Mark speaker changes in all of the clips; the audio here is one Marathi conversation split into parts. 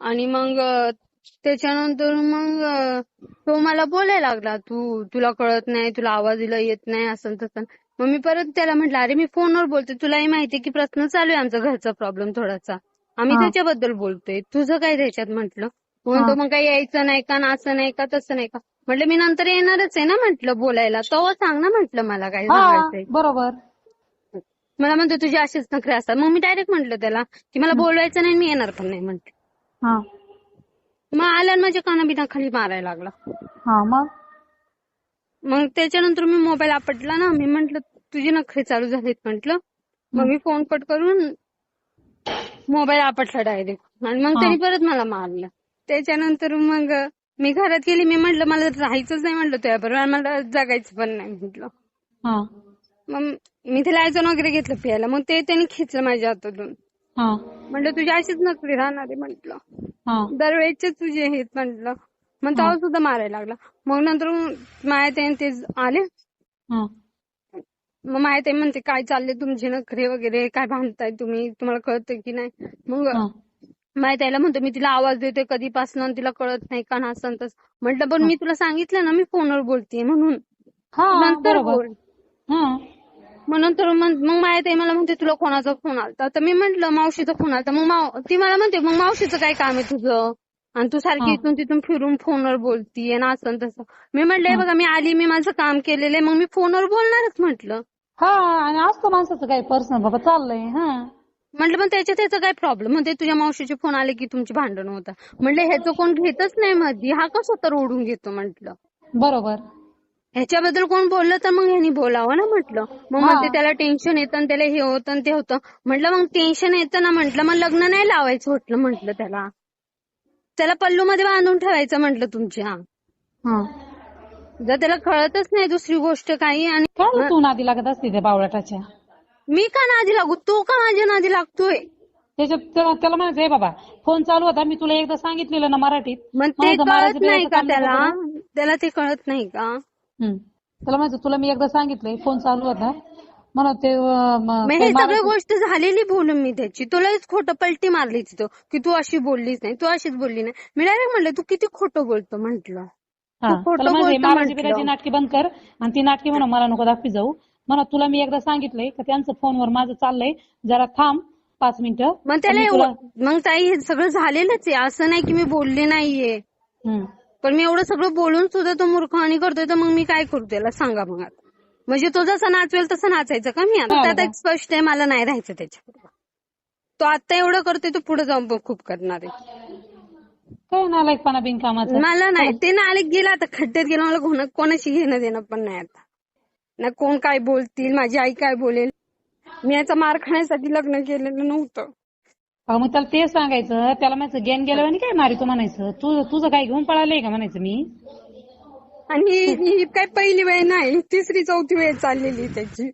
Speaker 1: आणि मग त्याच्यानंतर मग तो मला बोलायला लागला तू तुला कळत नाही तुला आवाज दिला येत नाही असं तसं. मग मी परत त्याला म्हटलं अरे मी फोनवर बोलते तुलाही माहितीये की प्रश्न चालू आहे आमचा घरचा प्रॉब्लेम थोडासा. आम्ही. त्याच्याबद्दल बोलतोय. तुझं काय त्याच्यात? म्हटलं. म्हणतो मग काही यायचं नाही का असं नाही का तसं नाही का? म्हटलं मी नंतर येणारच आहे ना म्हटलं बोलायला. तेव्हा सांग ना म्हटलं मला काय सांगायचंय.
Speaker 2: बरोबर.
Speaker 1: मला म्हणतो तुझी अशीच नखरे असतात. मग मी डायरेक्ट म्हटलं त्याला की मला बोलवायचं नाही मी येणार पण नाही म्हटलं
Speaker 2: हा.
Speaker 1: मग आला आणि माझ्या कानाबिना खाली मारायला लागला.
Speaker 2: हा मग?
Speaker 1: मग त्याच्यानंतर मी मोबाईल आपटला ना मी म्हंटल तुझी नखरे चालू झालीत म्हंटल. मग मी फोन कट करून मोबाईल आपटला डायरेक्ट आणि मग. त्यांनी परत मला मारलं. त्याच्यानंतर मग मी घरात गेली मी म्हंटल मला राहायचंच नाही म्हटलं तुझ्याबरोबर मला जगायचं पण नाही म्हटलं. मग मी ते लायझॉन वगैरे घेतलं प्यायला. मग ते त्यांनी खेचलं माझ्या हातातून.
Speaker 2: हा.
Speaker 1: म्हटलं तुझी अशीच नकरी राहणार आहे म्हटलं.
Speaker 2: हा.
Speaker 1: दरवेळेचे तुझे आहेत म्हटलं. मग तेव्हा सुद्धा मारायला लागला. मग नंतर माया ते ते आले.
Speaker 2: हा.
Speaker 1: मग माया ते म्हणते काय चालले तुमचे नखरे वगैरे? काय भांडताय तुम्ही? तुम्हाला कळतंय की नाही? मग माया त्याला म्हणतो मी तिला आवाज देते कधीपासून तिला कळत नाही का ना तसं. म्हटलं पण मी तुला सांगितलं ना मी फोनवर बोलतेय म्हणून. नंतर बोल. मग नंतर मग माया ते मला म्हणते तुला कोणाचा फोन आलता? तर मी म्हंटल मावशीचा फोन आलता. मग माव- ती मला म्हणते मग मावशीचं काय काम आहे तुझं? आणि तू सारखी. इथून तिथून फिरून फोनवर बोलतीये ना असं तसं. मी म्हटलंय बघा मी आली मी माझं काम केलेलं आहे मग मी फोनवर बोलणारच म्हटलं.
Speaker 2: हा आणि असतं माणसाचं काही पर्सनल बाबा चाललंय हा.
Speaker 1: म्हटलं पण त्याच्यात ह्याचा काय प्रॉब्लेम म्हणते तुझ्या मावशीचे फोन आले की तुमची भांडण होतं म्हटलं ह्याचं कोण घेतच नाही मध्ये हा कसं तर ओढून घेतो म्हटलं.
Speaker 2: बरोबर.
Speaker 1: ह्याच्याबद्दल कोण बोललं तर मग ह्यानी बोलावं ना म्हटलं. मग. मध्ये त्याला टेन्शन येतं आणि त्याला हे होतं आणि ते होतं. म्हटलं मग टेन्शन येतं ना म्हटलं. मग लग्न नाही लावायचं म्हटलं म्हटलं त्याला. त्याला पल्लू मध्ये बांधून ठेवायचं म्हटलं तुमच्या.
Speaker 2: हा.
Speaker 1: जर त्याला कळतच नाही दुसरी गोष्ट काही आणि
Speaker 2: तू नादी लागत असते त्या बावळाटाच्या?
Speaker 1: मी का नादी लागू? तो का माझ्या नादी लागतोय?
Speaker 2: त्याच्यात त्याला म्हणायचं "ए बाबा फोन चालू होता. मी तुला एकदा सांगितलेलं ना मराठीत.
Speaker 1: मग ते कळत नाही का त्याला. त्याला ते कळत नाही का.
Speaker 2: त्याला म्हणायचं तुला मी एकदा सांगितलंय फोन चालू होता. म्हणत ते
Speaker 1: हे सगळी गोष्ट झालेली बोलून मी त्याची. तुलाच खोटं पलटी मारली तिथं की तू अशी बोललीच नाही तू अशीच बोलली नाही. मी डायरेक्ट म्हणलं तू किती खोटं बोलतो म्हंटल.
Speaker 2: नाटकी बंद कर आणि ती नाटकी म्हणून मला नको दाखवी जाऊ. म्हणा तुला मी एकदा सांगितलंय का त्यांचं फोनवर माझं चाललंय. जरा थांब पाच मिनिटं.
Speaker 1: मग त्याला मग ताई हे सगळं झालेलंच आहे. असं नाही की मी बोलले नाहीये. पण मी एवढं सगळं बोलून सुद्धा तो मूर्खवाणी करतोय तर मग मी काय करू त्याला सांगा मग आता. म्हणजे तो जसं नाचवेल तसं नाचायचं का मी आता?
Speaker 2: हा,
Speaker 1: त्यात
Speaker 2: बघा.
Speaker 1: एक स्पष्ट आहे मला नाही राहायचं त्याच्याबरोबर तो आता एवढं करतोय तो पुढे जाऊन पण खूप करणार आहे.
Speaker 2: काय नालायकपणा बिनकामाचा?
Speaker 1: मला नाही. ते नाले गेला आता खड्ड्यात गेला मला कोणा- कोणाशी घेणं देणं पण नाही आता. ना कोण काय बोलतील माझी आई काय बोलेल? मी याचा मार खाण्यासाठी लग्न केलेलं नव्हतं.
Speaker 2: अहो, मग त्याला ते सांगायचं त्याला म्हणायचं गेन गेल्यावर काय मारितो म्हणायचं? तू तुझं काय घेऊन पळालंय का? म्हणायचं मी.
Speaker 1: आणि ही ही काय पहिली वेळ नाही तिसरी चौथी वेळ चाललेली त्याची.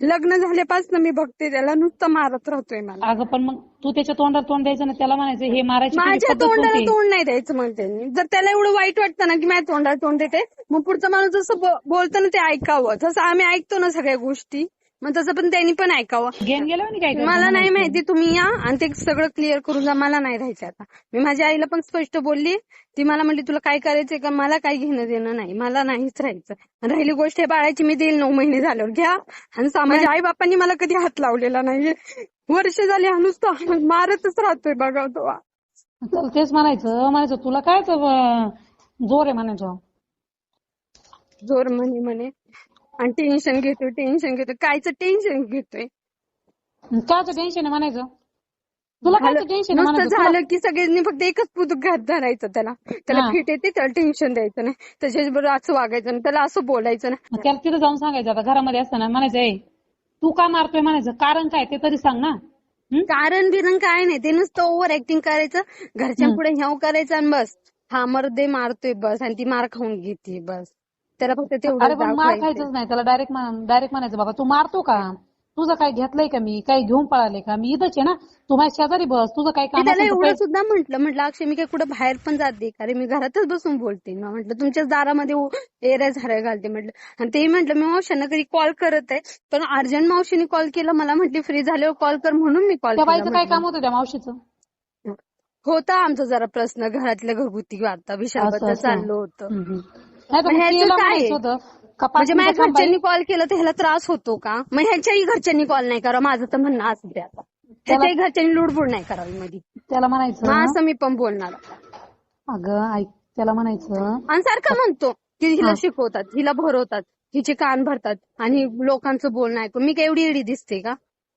Speaker 1: लग्न झाल्यापासून मी बघते त्याला नुसतं मारत राहतोय मला.
Speaker 2: अगं पण मग तू त्याच्या तोंडाला तोंड द्यायचं ना त्याला म्हणायचं हे मारायची तुझी
Speaker 1: माझ्या
Speaker 2: पद्धत
Speaker 1: तोंडाला
Speaker 2: कोणती?
Speaker 1: तोंड नाही द्यायचं मग त्यांनी. जर त्याला एवढं वाईट वाटतं ना की माझ्या तोंडाला तोंड देते मग पुढचा माणूस जसं बो- बोलतं ना ते ऐकावं. तसं आम्ही ऐकतो ना सगळ्या गोष्टी. मग तसं पण त्यांनी पण ऐकावं.
Speaker 2: गेन गेल्यावर काय
Speaker 1: मला नाही? माहिती. तुम्ही या आणि ते सगळं क्लिअर करून जा मला नाही राहायचं आता. मी माझ्या आईला पण स्पष्ट बोलली ती मला म्हणली तुला काय करायचंय का? मला काय घेणं देणं नाही मला नाहीच राहायचं. राहिली गोष्ट हे बाळाची मी देईल नऊ महिने झाल्यावर घ्या. आणि सा- माझ्या आई बापांनी मला कधी हात लावलेला नाहीये. वर्ष झाली हा नुसतं मारतच राहतोय बघा तो.
Speaker 2: चल तेच म्हणायचं म्हणायचं तुला काय जोर आहे म्हणायचं.
Speaker 1: जोर म्हणे म्हणे. आणि टेन्शन घेतोय टेन्शन घेतोय. कायचं टेन्शन घेतोय?
Speaker 2: काच टेन्शन आहे म्हणायचं? तुला काय टेन्शन आहे
Speaker 1: नुसतं
Speaker 2: म्हणायचं?
Speaker 1: झालं की सगळ्यांनी फक्त एकच पुतुक घात धरायचं त्याला. त्याला
Speaker 2: हा.
Speaker 1: फिट येते त्याला टेन्शन द्यायचं नाही. त्याच्याबरोबर असं वागायचं नाही त्याला असं बोलायचं नाही.
Speaker 2: त्याला तिथं जाऊन सांगायचं आता घरामध्ये असताना म्हणायचं ए तू का मारतोय? म्हणायचं कारण काय ते तरी सांग ना. हं?
Speaker 1: कारण बिरण काय नाही ते नुसतं ओव्हर ऍक्टिंग करायचं घरच्यांपुढे ह्याव करायचं आणि बस. हा मर्दे मारतोय बस आणि ती मार खाऊन घेते बस. त्याला फक्त
Speaker 2: अरे
Speaker 1: तेवढं
Speaker 2: पण मार खायचंच नाही त्याला डायरेक्ट डायरेक्ट म्हणायचं बाबा तू मारतो का? तुझं काय घेतलंय का मी? काही घेऊन पळाले का? मी इथंच आहे ना. तू माझ्या शेजारी बस तुझं काय काम
Speaker 1: त्याला एवढं सुद्धा म्हटलं म्हटलं अक्षय मी काय कुठं बाहेर पण जात दे का रे मी घरातच बसून बोलते. ना म्हटलं तुमच्याच दारामध्ये एऱ्या झाऱ्या घालते म्हटलं. आणि तेही म्हटलं मी मावशांना कधी कॉल करत आहे पण अर्जंट मावशीने कॉल केला मला म्हटली फ्री झाल्यावर कॉल कर म्हणून मी कॉल केला
Speaker 2: बाईचं काय. काम होतं त्या मावशीचं?
Speaker 1: होता आमचा जरा प्रश्न घरातल्या घरगुती आता विषयाबद्दल. चाललं होतं.
Speaker 2: नाही होतं
Speaker 1: म्हणजे माझ्या. घरच्यांनी कॉल केला तर ह्याला त्रास होतो का मग ह्याच्याही घरच्यांनी कॉल नाही करा माझं तर म्हणणं असं ते आता ह्याच्याही घरच्यांनी लुडबुड नाही करावी मध्ये
Speaker 2: त्याला म्हणायचं
Speaker 1: असं मी पण बोलणार.
Speaker 2: अगं ऐक त्याला म्हणायचं
Speaker 1: आणि सारखं म्हणतो की हिला. शिकवतात हिला भरवतात हिचे कान भरतात आणि लोकांचं बोलणं ऐकून मी काय एवढी एडी दिसते का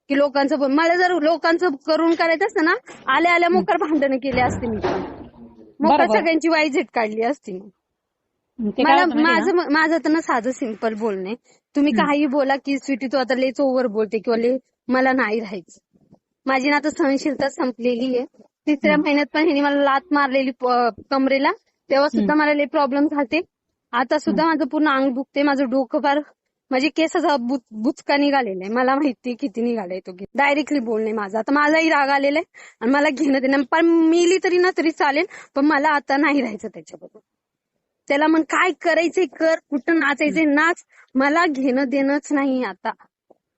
Speaker 1: की लोकांचं बोल मला जर लोकांचं करून करायचं असतं ना आल्या आल्या मोकर भांडणं केली असते मी मोकर. सगळ्यांची वाई झीट काढली असती मी. माझं माझं तर ना साधं सिंपल बोलणे. तुम्ही. काही बोला की स्वीटी तू आता लेच ओव्हर बोलते किंवा ले मला नाही राहायचं. माझी ना आता सहनशीलता संपलेली आहे. तिसऱ्या. महिन्यात पण ह्याने मला लात मारलेली कमरेला. तेव्हा सुद्धा मला लई प्रॉब्लेम झाले आता सुद्धा माझं पूर्ण अंग दुखते माझं डोकं फार माझे केसाचा बु- बुचका निघालेला आहे. मला माहिती किती निघालाय तो डायरेक्टली बोलणे माझा. आता माझाही राग आलेला आहे आणि मला घेणं देणं पण मिली तरी ना तरी चालेल पण मला आता नाही राहायचं त्याच्याबरोबर. त्याला मग काय करायचंय कर कुठं नाचायचंय नाच. मला घेणं देणंच नाही आता.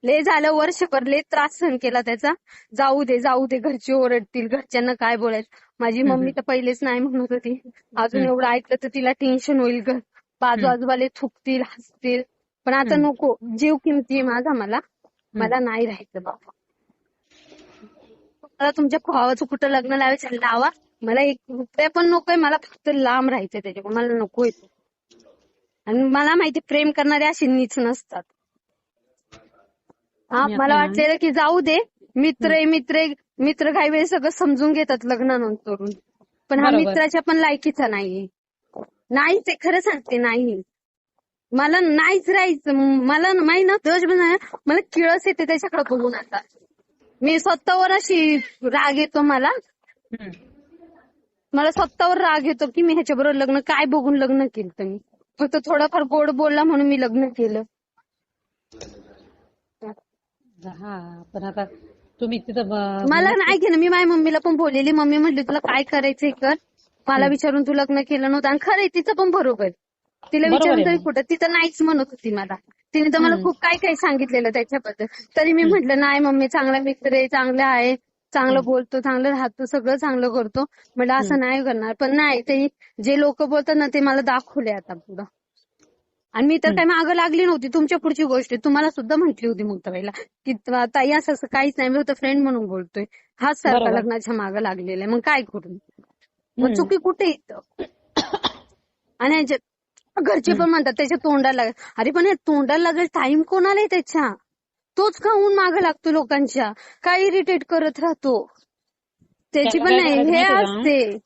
Speaker 1: ले झालं वर्षभर ले त्रास सहन केला त्याचा. जाऊ दे जाऊ दे घरचे ओरडतील घरच्यांना काय बोलायचं. माझी. मम्मी तर पहिलेच नाही म्हणत होती. अजून. एवढं ऐकलं तर तिला टेन्शन होईल ग. बाजू. आजूबाले थुकतील हसतील. पण आता. नको. जीव किमती आहे माझा मला. मला नाही राहायचं बाबा. मला तुमच्या भावाचं कुठं लग्न लावायचं लावा. मला एक रुपया पण नकोय मला फक्त लांब राहायचंय त्याच्याकडून मला नकोय तो. आणि मला माहिती प्रेम करणारे असे नीच नसतात. हा मला वाटलेलं की जाऊ दे मित्र मित्र मित्र काही वेळेस सगळं समजून घेतात लग्नानंतरून पण हा. मित्राच्या पण लायकीचा नाहीये. नाहीच आहे खरं सांगते नाही मला नाहीच राहायचं मला माही ना नाही, मला किळस येते त्याच्याकडे बघून आता. मी स्वतःवर अशी राग येतो मला. मला स्वतःवर राग येतो की मी ह्याच्याबरोबर लग्न काय बघून लग्न केलं तर मी फक्त थोडाफार गोड बोलला म्हणून मी लग्न केलं.
Speaker 2: हा पण आता तुम्ही तिथं
Speaker 1: मला नाही घेणं मी माझ्या मम्मीला पण बोललेली. मम्मी म्हटली तुला काय करायचंय कर? मला विचारून तू लग्न केलं नव्हतं. आणि खरंय तिचं पण बरोबर तिला विचारून तरी. कुठं? तिथं नाहीच म्हणत होती मला. तिने तर मला. खूप काय काय सांगितलेलं त्याच्याबद्दल. तरी मी म्हटलं नाही मम्मी चांगला मित्र आहे चांगला आहे. चांगलं बोलतो चांगलं राहतो सगळं चांगलं करतो. म्हटलं असं नाही करणार. पण नाही ते जे लोक बोलतात ना ते मला दाखवले आता पुढं. आणि मी तर काही मागं लागली नव्हती. तुमच्या पुढची गोष्ट आहे. तुम्हाला सुद्धा म्हटली होती मुक्ताबाईला की ताई असं असं काहीच नाही. मी होतं फ्रेंड म्हणून बोलतोय. हाच सारखा. लग्नाच्या मागं लागलेला आहे. मग काय करू? मग. चुकी कुठे येतं आणि ह्याच्यात घरचे पण म्हणतात त्याच्या तोंडाला अरे पण तोंडाला लागेल टाइम कोणाला आहे त्याच्या? तोच खाऊन मागं लागतो लोकांच्या? काय इरिटेट करत राहतो? त्याची पण नाही हे? असते.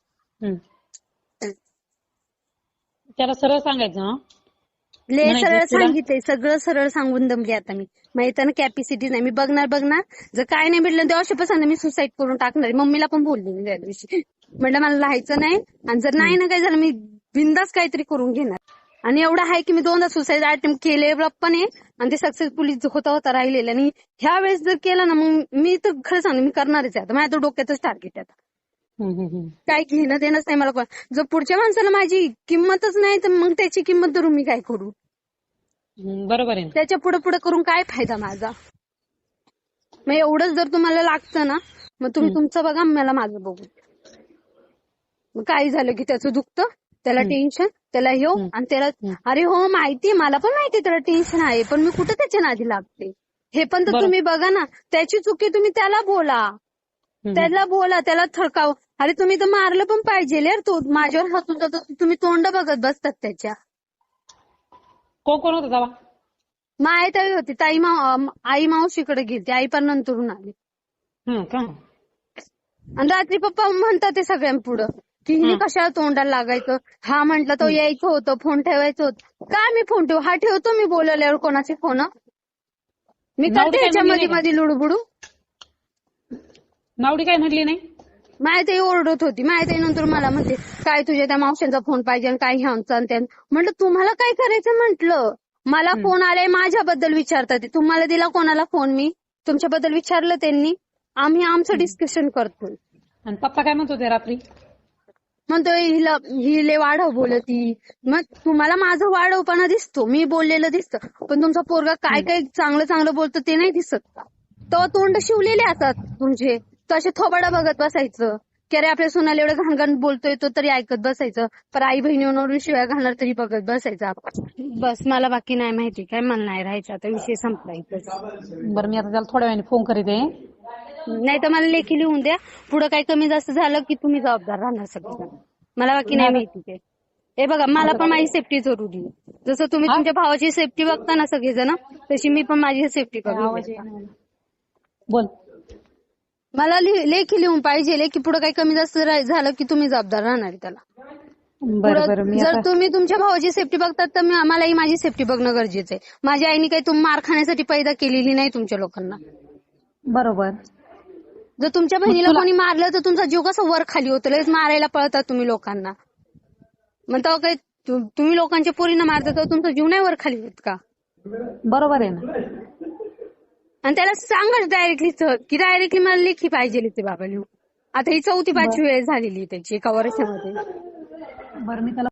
Speaker 2: त्याला सरळ सांगायचं हं.
Speaker 1: ले सरळ
Speaker 2: तुला-
Speaker 1: सांगितलंय सगळं सरळ सांगून दमली आता मी. माहिती ना कॅपॅसिटी नाही मी बघणार बघणार. जर काय नाही भेटलं तेव्हा पण सांगणार मी सुसाईड करून टाकणार. मम्मीला पण बोलली मी त्या दिवशी म्हटलं मला राहायचं नाही. आणि जर नाही ना काय झालं मी बिंदास काहीतरी करून घेणार. आणि एवढं आहे की मी दोनदा सुसाईड अटेम्प्ट केले पण आहे. आणि ते सक्सेसफुली होता होता राहिलेलं आणि ह्या वेळेस जर केलं ना मग मी तर खरं सांगते मी करणारच आहे. आता माझ्या डोक्यातच टार्गेट आहे. काय घेणं देणंच नाही मला जर पुढच्या माणसाला माझी किंमतच नाही तर मग त्याची किंमत धरून मी काय करू?
Speaker 2: बरोबर आहे.
Speaker 1: त्याच्या पुढे पुढे करून काय फायदा माझा? मग एवढंच जर तुम्हाला लागतं ना मग तुम्ही. तुमचं बघा मला माझं बघू मग काय झालं की त्याचं दुखतं? त्याला. टेन्शन त्याला
Speaker 2: हम्म.
Speaker 1: आणि त्याला. अरे हो माहिती मला पण माहिती त्याला टेन्शन आहे. पण मी कुठं त्याच्या नादी लागते? हे पण तर. तुम्ही बघा ना. त्याची चुकी तुम्ही त्याला बोला. त्याला बोला त्याला थरकाव अरे तुम्ही तर मारलं पण पाहिजे यार तो. माझ्यावर हसून जातो तुम्ही तोंड बघत बसतात त्याच्या.
Speaker 2: कोण कोण होतं
Speaker 1: ताई होती. ताई मा आई मावशीकडे गेली आई पण नंतरून आली.
Speaker 2: हं, का?
Speaker 1: आणि रात्री पप्पा म्हणतात ते सगळ्यांपुढं. की
Speaker 2: हं.
Speaker 1: कशाला तोंडाला लागायचं? हा म्हंटल तो यायचं होतं फोन ठेवायचं होतं. काय मी फोन ठेवू? हा ठेवतो मी बोलवल्यावर कोणाचे फोन मी करते
Speaker 2: म्हणली
Speaker 1: मध्ये लुडबुडू.
Speaker 2: नावडी काय म्हटली नाही?
Speaker 1: माय ताई ओरडत होती. माय ताई नंतर मला म्हणते काय तुझ्या त्या मावशांचा फोन पाहिजे काय ह्यांचा म्हटलं तुम्हाला काय करायचं? म्हंटल. मला. फोन आलाय माझ्याबद्दल विचारतात ते. तुम्हाला दिला कोणाला फोन मी? तुमच्याबद्दल विचारलं त्यांनी. आम्ही आमचं डिस्कशन करतोय.
Speaker 2: आणि पप्पा काय म्हणत होते रात्री?
Speaker 1: म्हणतोय हिला ही लय वाढव बोलती मग तुम्हाला माझं वाढवपणा दिसतो. मी बोललेलं दिसतं. पण तुमचा पोरगा काय काय चांगलं चांगलं बोलतो ते नाही दिसत तो तोंड शिवलेले असतात तुमचे तसे थोबाडा बघत बसायचं. की अरे आपल्या सोनाला एवढं घाणघाण बोलतोय तो तरी ऐकत बसायचं. पण आई बहिणीवरून शिवाय घालणार तरी बघत बसायचं आपण. बस मला बाकी नाही माहिती. काय मला नाही राहायचं. आता विषय संपला
Speaker 2: बरं मी आता त्याला थोड्या वेळाने फोन करीत आहे.
Speaker 1: नाही तर मला लेखी लिहून द्या. पुढे काही कमी जास्त झालं की तुम्ही जबाबदार राहणार सगळं मला बाकी नाही माहिती ते. हे बघा मला पण माझी सेफ्टी जरुरी आहे. जसं तुम्ही? तुमच्या भावाची सेफ्टी बघता ना सगळेजण तशी मी पण माझी सेफ्टी
Speaker 2: येईना. बोल.
Speaker 1: मला लेखी लिहून पाहिजे की पुढे काही कमी जास्त झालं की तुम्ही जबाबदार राहणार त्याला. जर तुम्ही तुमच्या भावाची सेफ्टी बघतात तर मलाही माझी सेफ्टी बघणं गरजेचं आहे. माझ्या आईने काही तुम मार खाण्यासाठी पैदा केलेली नाही तुमच्या लोकांना.
Speaker 2: बरोबर.
Speaker 1: जर तुमच्या बहिणीला कोणी मारलं तर तुमचा जीव कसा वर खाली होतो? लगेच मारायला पळतात तुम्ही लोकांना. मग तेव्हा काही तु- तुम्ही लोकांच्या पोरींना मारता तर तुमचा जीव नाही वर खाली होत का?
Speaker 2: बरोबर आहे ना.
Speaker 1: आणि त्याला सांगा डायरेक्टली की डायरेक्टली मला लेखी पाहिजे ते बाबा लिहू आता ही चौथी पाचवी वेळ झालेली त्याची एका वर्षामध्ये.
Speaker 2: बरं मी त्याला